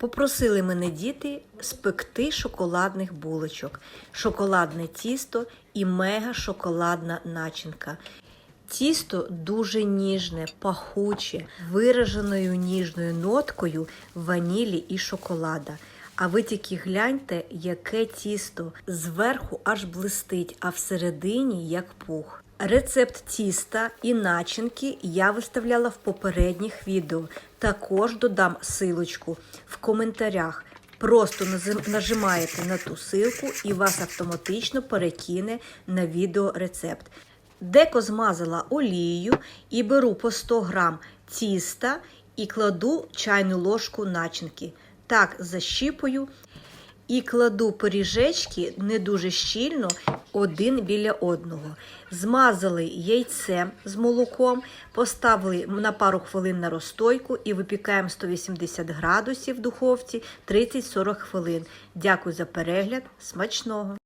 Попросили мене діти спекти шоколадних булочок, шоколадне тісто і мега шоколадна начинка. Тісто дуже ніжне, пахуче, вираженою ніжною ноткою ванілі і шоколада. А ви тільки гляньте, яке тісто зверху аж блистить, а всередині як пух. Рецепт тіста і начинки я виставляла в попередніх відео. Також додам силочку в коментарях. Просто нажимаєте на ту силку і вас автоматично перекине на відео рецепт. Деко змазала олією і беру по 100 грам тіста і кладу чайну ложку начинки. Так защіпую і кладу поріжечки не дуже щільно один біля одного. Змазали яйцем з молоком, поставили на пару хвилин на розстойку і випікаємо 180 градусів в духовці 30-40 хвилин. Дякую за перегляд. Смачного!